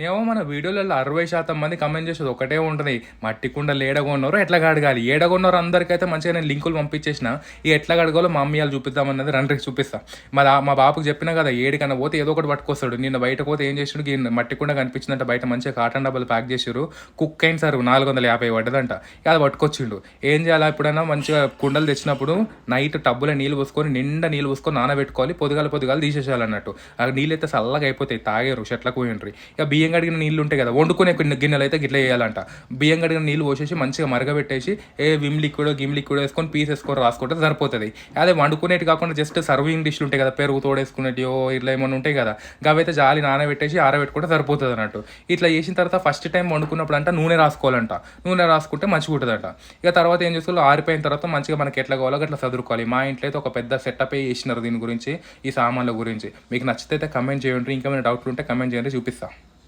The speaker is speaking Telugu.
నేమో మన వీడియోలలో అరవై శాతం మంది కమెంట్ చేసేది ఒకటే ఉంటుంది. మట్టి కుండలు ఏడగొన్నారు ఎట్లా కడగాలి? ఏడగొన్నారు అందరికైతే మంచిగా నేను లింకులు పంపించేసిన. ఈ ఎట్లా కడగాలో మా అమ్మ వాళ్ళు చూపిద్దామన్నది రండి చూపిస్తా. మా మా బాబుకి చెప్పినా కదా ఏడికన్నా పోతే ఏదో ఒకటి పట్టుకొస్తాడు. నిన్న బయట పోతే ఏం చేసాడు? ఈ మట్టి కుండ కనిపించిందంట బయట మంచిగా కాటన్ డబ్బాలు ప్యాక్ చేసారు కుక్ అయిన సార్ నాలుగు వందల యాభై పడ్డదంట. అది పట్టుకొచ్చిండు. ఏం చేయాలి ఎప్పుడైనా? మంచిగా కుండలు తెచ్చినప్పుడు నైట్ టబ్బులో నీళ్ళు పోసుకొని నిండా నీళ్ళు పోసుకొని నానబెట్టుకోవాలి. పొదుగాలు పొదుగాలు తీసేసేయాలన్నట్టు. ఆ నీళ్ళు అయితే చల్లగా అయిపోతాయి తాగారు చెట్లకు పోయినరు ఇక బియ్యం కడిగిన నీళ్ళు ఉంటాయి కదా వండుకునే కొన్ని గిన్నెలు అయితే గిట్ల చేయాలంట. బియ్యం కడిగిన నీళ్ళు పోసేసి మంచిగా మరగబెట్టేసి ఏ విమ్ లిక్విడ్ గిమ్ లిక్విడ్ వేసుకొని పీస్ వేసుకొని రాసుకుంటే సరిపోతుంది. అదే వండుకునేటి కాకుండా జస్ట్ సర్వింగ్ డిష్లు ఉంటాయి కదా పెరుగు తోడేసుకునేటివో ఇట్లా ఏమైనా ఉంటాయి కదా గవైతే జాలి నానబెట్టేసి ఆరబెట్టుకుంటే సరిపోతుంది అన్నట్టు. ఇట్లా చేసిన తర్వాత ఫస్ట్ టైం వండుకున్నప్పుడు అంట నూనె రాసుకోవాలంట. నూనె రాసుకుంటే మంచిగా ఉంటుందంట. ఇక తర్వాత ఏం చేసుకోవాలి ఆరిపోయిన తర్వాత మంచిగా మనకి ఎట్లా కావాలో అట్లా చదువుకోవాలి మా ఇంట్లో అయితే ఒక పెద్ద సెటప్ చేసినారు దీని గురించి ఈ సామాన్ల గురించి. మీకు నచ్చితే అయితే కమెంట్ చేయండి. ఇంకా డౌట్లు ఉంటే కమెంట్ చేయండి చూపిస్తాను